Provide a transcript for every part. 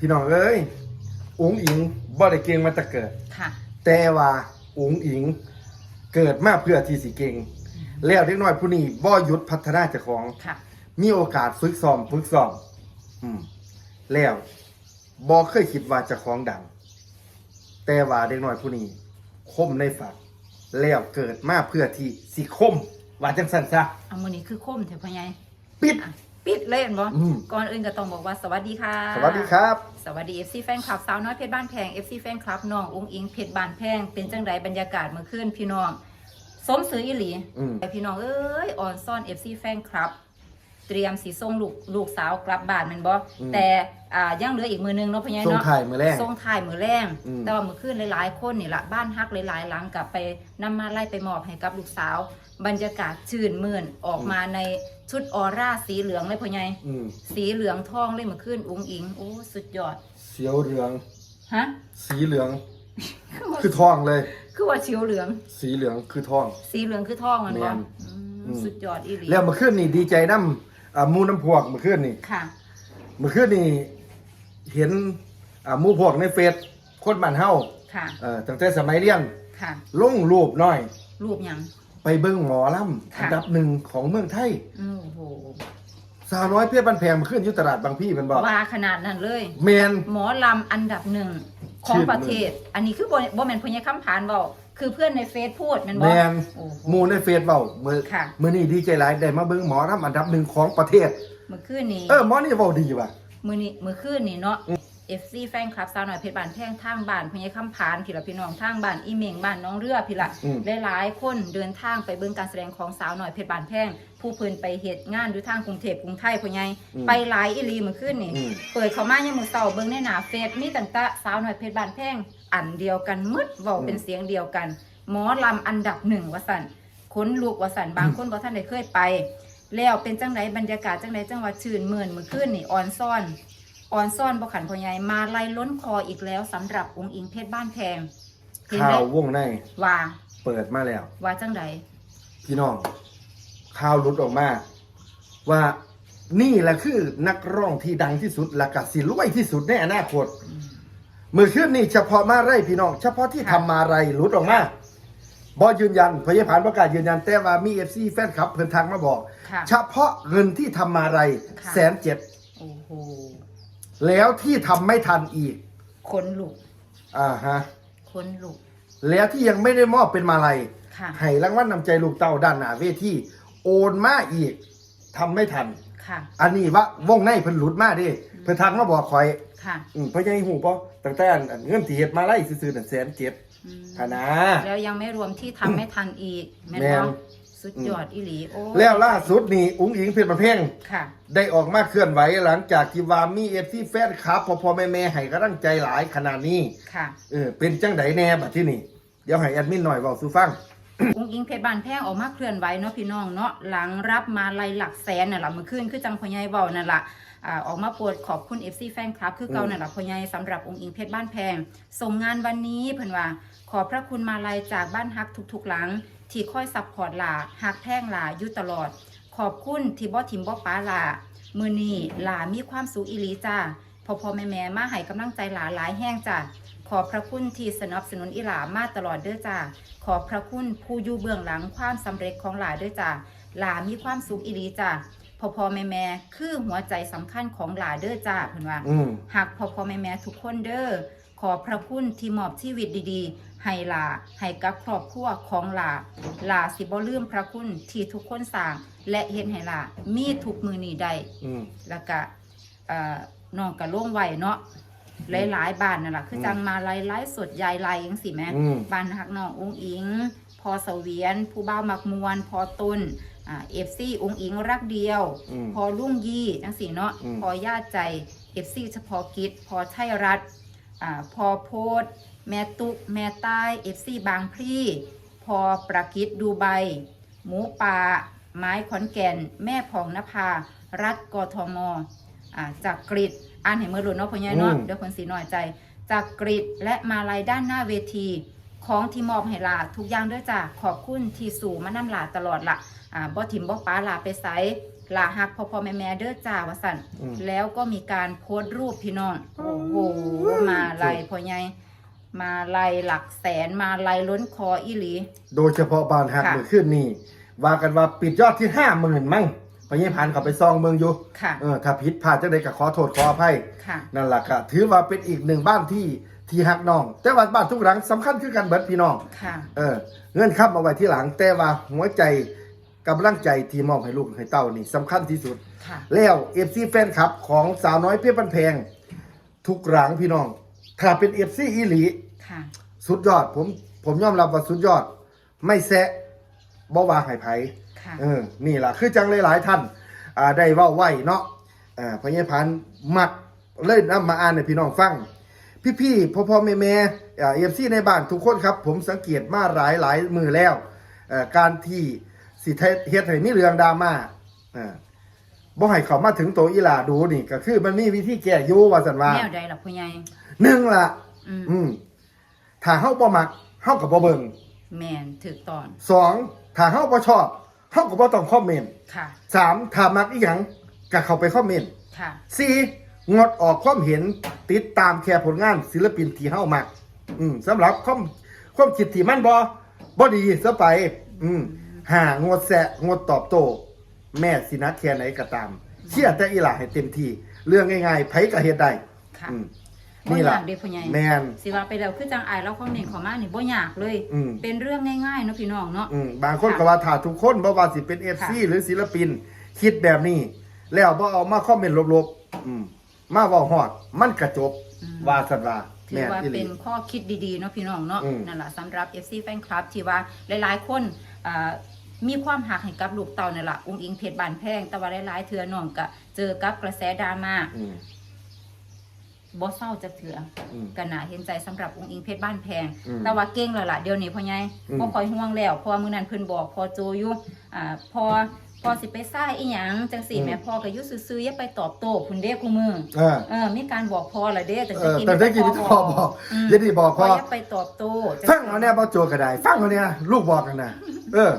พี่น้องเอ้ยอุ๋งอิงบ่ได้เก่งมาแต่เกิด ค่ะ แต่ว่าอุ๋งอิงเกิดมาเพื่อที่สิเก่งแล้วเด็กน้อยผู้นี้บ่หยุดพัฒนาเจ้าของ ค่ะ มีโอกาสฝึกซ้อมฝึกซ้อมอืมแล้วบ่เคยคิดว่าเจะของดัง แต่ว่าเด็กน้อยผู้นี้คมในฝัก แล้วเกิดมาเพื่อที่สิคมว่าจังซั่นซะเอามือนี้คือคมเถอะพ่อใหญ่ปิดอะ ปิดเลยเห็นบ่อืม ก่อนอื่นก็ต้องบอกว่าสวัสดีค่ะ สวัสดีครับ สวัสดี FC แฟนคลับสาวน้อยเพชรบ้านแพง FC แฟนคลับน้องอุ้งอิงเพชรบ้านแพงเป็นจังไดบรรยากาศเมื่อคืนพี่น้อง สมซื้ออีหลีอืมแต่พี่น้องเอ้ยออนซ่อน FC แฟนคลับ เตรียมสีส่งลูกลูกสาวกลับบ้านแมันบ่อืมแต่อ่ายังเหลืออีกมือนึงเนาะพ่อใหญ่ส่งเนาะถ่ายมือแรกส่งถ่ายมือแรงอืม แต่ว่ามือคืนหลายๆ คนนี่ละบ้านฮักหลายๆหลังกลับไปนำมาไล่ไปมอบให้กับลูกสาว บรรยากาศชื่นมื่นออกมาในชุดออร่าสีเหลืองเลยพ่อใหญ่อืมสีเหลืองทองเลยเมื่อคืนอุ้งอิงโอ้สุดยอดเสียวเหลือง ฮะ สีเหลือง คือทองเลย คือว่าเชียวเหลือง สีเหลืองคือทอง สีเหลืองคือทองอันแม่บ่นอืมอืม สุดยอดอีหลีแล้วเมื่อคืนนี่ดีใจน้ำ อ่าหมูน้ำพวกเมื่อคืนนี่ค่ะ เมื่อคืนนี่เห็นอ่าหมูพวกในเฟซคนบ้านเฮาค่ะ เอ่อตั้งแต่สมัยเรียนค่ะ ลงรูปน้อย รูปหยัง ไปเบิ่งหมอลำค่ะ อันดับหนึ่งของเมืองไทยอืมโอ้โหสาวน้อยเพชรบ้านแพงเมื่อคืนอยู่ตลาดบางพี่เป็นบอกว่าขนาดนั้นเลย แมน หมอลำอันดับหนึ่งของชื่อประเทศ อันนี้คือบ่บ่แม่นพญาคำผานบอก คือเพื่อนในเฟซพูดแมันบแมอกนโอ้โห หมูในเฟซเบาเมื่อค่ะเมื่อนี้ดีใจหลายได้มาเบิ่งหมอลำอันดับหนึ่งของประเทศเมื่อคืนนี้เออหมอนี่เว้าดีว่ะ มื้อนี้มื้อคืนนี้เนาะ FC แฟนคลับสาวหน่อยเพชรบ้านแพงทางบ้านพญาคำผานพี่ละพี่น้องทางบ้านอีเมงบ้านน้องเรือพี่ละอืม หลายๆคนเดินทางไปเบิ่งการแสดงของสาวหน่อยเพชรบ้านแพงผู้เพิ่นไปเฮ็ดงานอยู่ทางกรุงเทพกรุงไทยพ่อใหญ่ไปหลายอีหลีเมื่อคืนนี้อืม เปิดเข้ามายังมือเสาเบิ่งในหน้าเฟซมีตั้งแต่สาวหน่อยเพชรบ้านแพงอันเดียวกันหมืดเว้าเป็นเสียงเดียวกัน หมอลำอันดับหนึ่งว่าสั่นขนลูกว่าสั่นบางคนบ่ท่านได้เคยไป แล้วเป็นจังไดบรรยากาศจังไดจังหวัดชื่นมื่นเมื่อคืนนี่ออนซ่อน ออนซ่อนบ่ขันพ่อใหญ่มาไล่ล้นคออีกแล้วสำหรับองค์อิงเพชรบ้านแพงเห็นข่าได้ววงในว่าเปิดมาแล้ว ว่าจังไดพี่น้องข่าวหลุดออกมา ว่านี่แหละคือนักร้องที่ดังที่สุดและกัสิรวยที่สุดในอนาคต มือขึ้นนี่เฉพาะมาไรพี่น้อง เฉพาะที่ทำมาไรหลุดออกมาบอยืนยันพยาผานประกาศยืนยันแต่ว่ามีเอฟซีแฟนคลับเพิ่นทางมาบอก ค่ะ เฉพาะเงินที่ทำมาไรค่ะ แสนเจ็ดโอ้โห แล้วที่ทำไม่ทันอีก ขนลุกอ่าฮะ ขนลุก แล้วที่ยังไม่ได้มอบเป็นมาลัยค่ะ ให้รางวัลนำใจลูกเต้าด้านหน้าเวทีโอนมาอีกทำไม่ทัน ค่ะ อันนี้ว่าวงในเพิ่นหลุดมาเดิเพิ่นทักมาบอกข่อย ค่ะอืมเพิ่นยังหูป่ตั้งแต่อันอันเงินที่เฮ็ดมาไล่ซื่อๆนั่นแสนเจ็ดอืมค่ะนะ แล้วยังไม่รวมที่ทำไม่ทันอีกแม่นแม่น เนาะ สุดยอดอีหลีโอ้แล้วล่าสุดนี่อุ้งอิงเพชรประเพ่งค่ะ ได้ออกมาเคลื่อนไหวหลังจากที่ว่ามีเอฟซีแฟนคลับพ่อๆแม่ๆให้กำลังใจหลายขนาดนี้ค่ะเออเป็นจังไดแน่บัดที่นี่เดี๋ยวให้แอดมินหน่อยเว้าสู่ฟังอุ้งอิงเพชรบานแพงออกมาเคลื่อนไหวเนาะพี่น้องเนาะหลังรับมาลายหลักแสนน่ะล่ะเมื่อคืนคือจังพอใหญายเว้านั่นล่ะอ่าออกมาโปรดขอบคุณ FC แฟนคลับ คือเก่านั่นล่ะพอใหญายสำหรับองค์อิงเพชรบ้านแพงส่งงานวันนี้เพิ่นว่า ขอบพระคุณมาลัยจากบ้านฮักทุกๆหลัง ที่คอยซัพพอร์ตหลาฮักแพงหลาอยู่ตลอด ขอบคุณที่บ่ทิมบ่ป้าหลามือนี้หลามีความสุขอีหลีจ้าพ่อพ่อแม่แม่มาให้กำลังใจหลาหลายแห้งจ้าขอบพระคุณที่สนับสนุนอีหลามาตลอดเด้อจ้าขอบพระคุณผู้อยู่เบื้องหลังความสำเร็จของหลาด้วยจ้าหลามีความสุขอีหลีจ้าพ่อพ่อแม่แม่คือหัวใจสำคัญของหลาเด้อจ้าเพิ่นว่าอืมหากพ่อพ่อแม่แม่ทุกคนเด้อขอพระคุณที่มอบชีวิตดีๆ ให้หลาให้กับครอบครัวของหลาหลาสิบ่ลืมพระคุณที่ทุกคนสร้าง และเห็นให้หลามีทุกมือนี้ได้อืม แล้วก็เอ่อน้องก็ล่วงไหวเนาะหลายๆบ้านนั่นแหละคือจังมาไล่ไล่สดยายไล่ยังสิแม่อืม บ้านหักน้ององอิง พอเสวียน ผู้บ่าวมักมวนพอตุนอ่าเอฟซีองอิงรักเดียว อืม พอลุ่งยี่จังสีเนาะอืม พอญาติใจเอฟซีเฉพาะกิจพอไทยรัฐ อ่าพอโพดแม่ตุกแม่ใต้เอฟซีบางพลีพอประกิจดูใบ หมูป่าไม้ขอนแก่น แม่ผ่องนภา รัฐกทมอ่าจากกรีดอ่านเห็นมือหลุดเนาะพ่อใหญ่เนาะอืมเดี๋ยวคนสีหน่อยใจ จากกรีดและมาลายด้านหน้าเวทีของที่มอบให้ลาทุกอย่างด้วยจ้ะขอบคุณที่สู่มานำลาตลอดละอ่าบ่ถิ่มบ่ป้าลาไปไส ลาฮักพ่อพ่อแม่แม่เด้อจ้าว่าสั่นอืม แล้วก็มีการโพสต์รูปพี่น้องโอ้โหมาไล่พ่อใหญ่มาไล่หลักแสนมาไล่ล้นคออีหลี โดยเฉพาะบานหักค่ะ เมื่อขึ้นนี่ว่ากันว่าปิดยอดที่ห้าหมื่นมั้งพญพันธ์เขาไปซองเมืองอยู่ค่ะเออถ้าผิดพลาดจังใดก็ขอโทษขออภัย ค่ะ นั่นแหละก็ถือว่าเป็นอีกหนึ่งบ้านที่ที่หักน้อง แต่ว่าบ้านทุกหลังสำคัญคือกันเบิดพี่น้อง ค่ะ เออเงื่อนคับมาไว้ที่หลังแต่ว่าหัวใจ กำลังใจที่มอบให้ลูกให้เต้านี่สำคัญที่สุด ค่ะ แล้วเอฟซีแฟนคลับของสาวน้อยเพียบันแพง ทุกหลังพี่น้อง ถ้าเป็นเอฟซีอีหลี ค่ะ สุดยอด ผมผมยอมรับว่าสุดยอด ไม่แซะบ่วาให้ไผ ค่ะ เออ นี่ล่ะ คือจังหลายๆท่าน อ่า ได้เว้าไว้เนาะอ่าพญพันธ์มักเล่นนำมาอ่านให้พี่น้องฟัง พี่ๆ พ่อพ่อแม่แม่อ่าเอฟซีในบ้านทุกคนครับ ผมสังเกตมาหลายหลายมือแล้วเอ่อการที่ สิเทเฮ็ดให้มีเรื่องดราม่าอ่าบ่ให้เขามาถึงตัวอีหลาดูนี่ ก็คือ มันมีวิธีแก้อยู่ว่าสันว่าแนวใดล่ะพ่อใหญ่หนึ่งล่ะ อืมอืมถ้าเฮาบ่มักเฮาก็บ่เบิ่งแมนถึกตอนสองถ้าเฮาบ่ชอบเฮาก็บ่ต้องคอมเมนต์ค่ะ สามถ้ามักอีหยังก็เข้าไปคอมเมนต์ค่ะสี่งดออกความเห็นติดตามแค่ผลงานศิลปินที่เฮามักอืมสำหรับความความคิดที่มันบ่บ่ดีซะไป อืม หางดแซะงดตอบโต้แม่สินักแค่ไหนก็ตามเชื่อแต่อีหล่าให้เต็มที่ เรื่องง่ายๆไผก็เฮ็ดได้ค่ะอืม บ่นี่อล่ะยากเด้พ่อใหญ่แมนสิว่าไปแล้วคือจังอายแล้วคอมเมนต์เขอมานี่บ่อยากเลย อืม เป็นเรื่องง่ายๆเนาะพี่น้องเนาะ อืมบางคนก็ว่าถ้าทุกคนบ่ว่าสิเป็น FC หรือศิลปิน คิดแบบนี้ แล้วบ่เอามาคอมเมนต์ลบๆอืมมาเว้าฮอด มันกระจบ อืม ว่าซั่นว่าถืแม่อนว่าอีหเป็ลี นข้อคิดดีๆเนาะพี่น้องเนาะอืม นั่นแหละสำหรับ FC Fan Club ที่ว่าหลายๆคนอ่ามีความหักให้กับลูกเต่านี่นล่ะอุ้งอิงเพชรบานแพงแต่ว่าหลายๆเทื่อน้องก็เจอกับกระแสดราม่าอืมบ่เศร้าจักเถื่ออมก็น่าเห็นใจสำหรับอุ้งอิงเพชรบ้านแพง อืมแต่ว่าเก่งแล้วล่ะเดี๋ยวนี้พ่อใหญ่อืม บ่ค่อยห่วงแล้วเพอมื้อนั้นเพิ่นบอกพอโจอยู่อ่าพอ พอสิไปซ่ายอีหยังจังซี่แม่พ่อก็อยู่ซื่อๆอย่าไปตอบโต้พุ่นเด้กูมือเออ เออมีการบอกพอละเด้แต่เอจะอกินแต่ได้กินที่พ่อบอกมอย่าดีบอกพ่ออย่าไปตอบโต้จัฟังเอาเนี่ยบ่โจก็ได้ฟังเอาเนี่ยลูกบอกกันนะเออ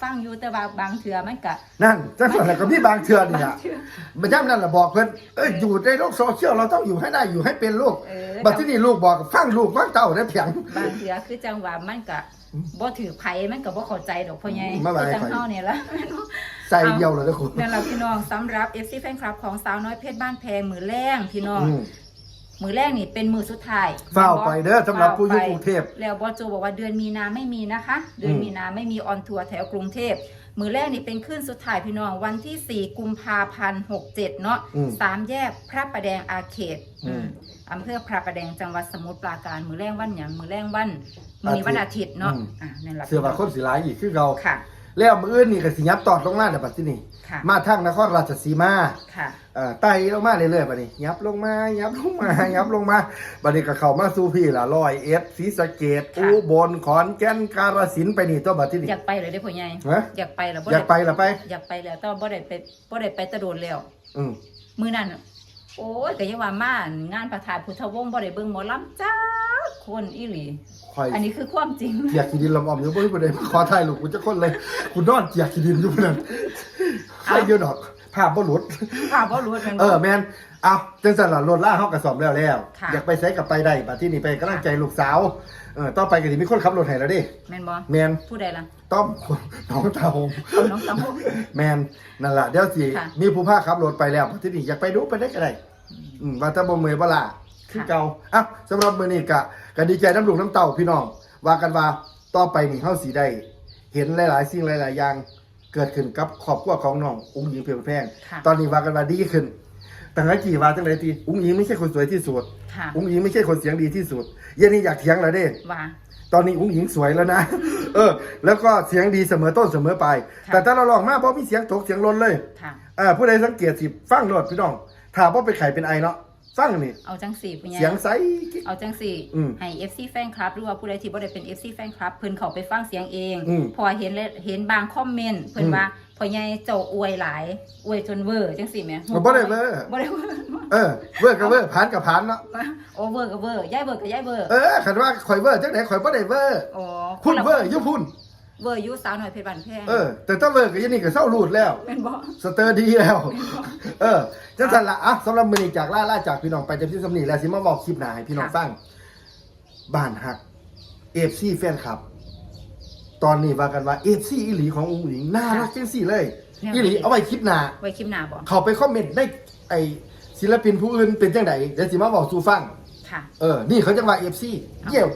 ฟังอยู่แต่ว่าบางเทื่อมันก็ นั่นจังซั่นแหละก็มีบางเทื่อนี่ล่ะบางเทื่อมันย่ำนั่นล่ะบอกเพิ่นเอ้ยอยู่ในโลกโซเชียลเราต้องอยู่ให้ได้อยู่ให้เป็นลูกเออ บัดที่นี่ลูกบอกฟังลูกฟังเต้าได้เพียง บางเทื่อคือจังหวะมันก็บ่ถือไผมันก็บ่เข้าใจดอกพ่อใหญ่มาว่าคือจังให้ไผ เฮาเนี่ยล่ะ ใส่เดียวเลยนะคุณนั่นแหละพี่น้องสำหรับ FC Fan Club ของสาวน้อยเพชรบ้านแพงมือแรงพี่น้อง อืม มือแรกนี่เป็นมือสุดท้ายเฝ้าไปเด้อสำหรับผู้อยู่กรุงเทพแล้วบอโจบอกว่าเดือนมีนาไม่มีนะคะ เดือนอืม มีนาไม่มีออนทัวร์แถวกรุงเทพมือแรกนี่เป็นขึ้นสุดท้ายพี่น้องวันที่ 4 กุมภาพันธ์67 เนาะอืม สามแยกพระประแดงอาเขตอืมอำเภอพระประแดงจังหวัดสมุทรปราการ มือแรกวันหยังมือแรกวันมือนี้วันอาทิตย์เนาะอืม อ่านั่นแหละเสื้อว่าคนสิหลายอีกคือเรา ค่ะ แล้วมื้ออื่นนี่ก็สิยับตอดลงมาเด้อบัดที่นี่ค่ะ มาทางนครราชสีมา ค่ะ เอ่อไต่ลงมาเรื่อยๆบัดนี้ยับลงมายับลงมายับลงมาบัดนี้ก็เข้ามาสู่พี่ล่ะร้อยเอ็ดศรีสะเกษค่ะอุบลขอนแก่นกาฬสินธุ์ไปนี่ตัวบัดที่นี่ อยากไปเลยได้อพ่อใหญ่ฮะ อยากไปแล้วบ่อยากไปด้ล่ะไป อยากไปแล้วแต่ว่าบ่ได้ไปบ่ได้ไปแตะโดนแล้ว อืมมือนั่นน่ะโอ้ยก็ยังว่ามาอั่นงานประธานพุทธวงศ์บ่ได้เบิ่งหมอลำจ้าคนอีหลี ข่อยอันนี้คือความจริง เกียกขี้ดินลำออมอยู่บ่มีประเด็นขอถ่ายรูปกูจะคนเลยกูนอนเกียกขี้ดินอยู่นั่นใครเยอะดอก ภาพบ่หลุดภาพบ่รู้ว่าเป็น เออแมนเอาจังสันล่ะรถล่าเฮากระสอบแล้วแล้ว ค่ะ อยากไปใช้กับไปได้บัดที่นี่ไปกำลังใจลูกสาวเออต่อไปก็สิมีคนขับรถให้แล้วเดิแม่นบ่แมนผู้ใดล่ะต้อมน้องเตาเอาน้องสาวแมนนั่นล่ะเดี๋ยวสิค่ะ มีผู้พาขับรถไปแล้วบัดที่นี่อยากไปดูไปได้ก็ได้อืมว่าถ้าบ่เมื่อยบ่ล่ะ คือค่ะเก่าอะสำหรับมื้อนี้ก็ก็ดีใจน้ำลูกน้ำเต้าพี่น้องว่ากันว่าต่อไปนี่เฮาสิได้เห็นหลาย ๆ สิ่งหลาย ๆ อย่างเกิดขึ้นกับครอบครัวของน้องอุ้งหญิงเพียงแพงค่ะตอนนี้ว่ากันว่าดีขึ้นแต่ไงกี่ว่าจังไรทีอุ้งหญิงไม่ใช่คนสวยที่สุดค่ะอุ้งหญิงไม่ใช่คนเสียงดีที่สุดเย็นนี้อยากเถียงแล้วเด้ว่าตอนนี้อุ้งหญิงสวยแล้วนะ เออ แล้วก็เสียงดีเสมอต้นเสมอปลายค่ะแต่ถ้าเราลองมาเพราะมีเสียงตกเสียงลนเลยค่ะเออผู้ใดสังเกตสิฟังโลดพี่น้องถ้าว่าเป็นไข่เป็นไอเนาะ ฟังนี่ เอาจังสี่ผู้ใหญ่เสียงใส เอาจังสี่อืมให้ FC Fan Club หรือว่าผู้ใดที่บ่ได้เป็น FC Fan Club เพิ่นเข้าไปฟังเสียงเอง อืมพอเห็นและเห็นบางคอมเมนต์เพิ่นอืม ว่าพ่อใหญ่เจ้าอวยหลายอวยจนเวอร์จังสี่แหมบ่ได้เวอร์บ่ได้เวอร์เออ เวอร์กับเวอร์ผ่านกับผ่านเนาะ โอเวอร์ก็เวอร์ย้ายเวอร์ก็ย้ายเวอร์เออคันว่าข่อยเวอร์จังไหนข่อยบ่ได้เวอร์อ๋อพุ่นละเวอร์อยุพุ่น เวอร์ยุสาวหน่อยเพชรบานแพงเออ แต่ถ้าเลิกก็ยังนี่ก็เศร้ารูดแล้ว เป็นบ่ สเตอร์ดีแล้ว เออจังสันละอะสำหรับมือนี้จากล่าล่าจากพี่น้องไปจำที่สำนีแล้วสิมาบอกคลิปหนาให้พี่น้องฟังบ้านหักเอฟซีแฟนคลับ ตอนนี้ว่ากันว่าเอฟซีอีหลีของอุ้งหญิงน่ารักจังสี่เลยอีหลีเอาไว้คลิปหนา ไว้คลิปหน้าบ่เขาไปคอมเมนต์ในไอศิลปินผู้อื่นเป็นจังไดเดี๋ยวสิมาบอกสู่ฟัง ค่ะ เออ นี่เขาจังว่าเอฟซีเยี่ยว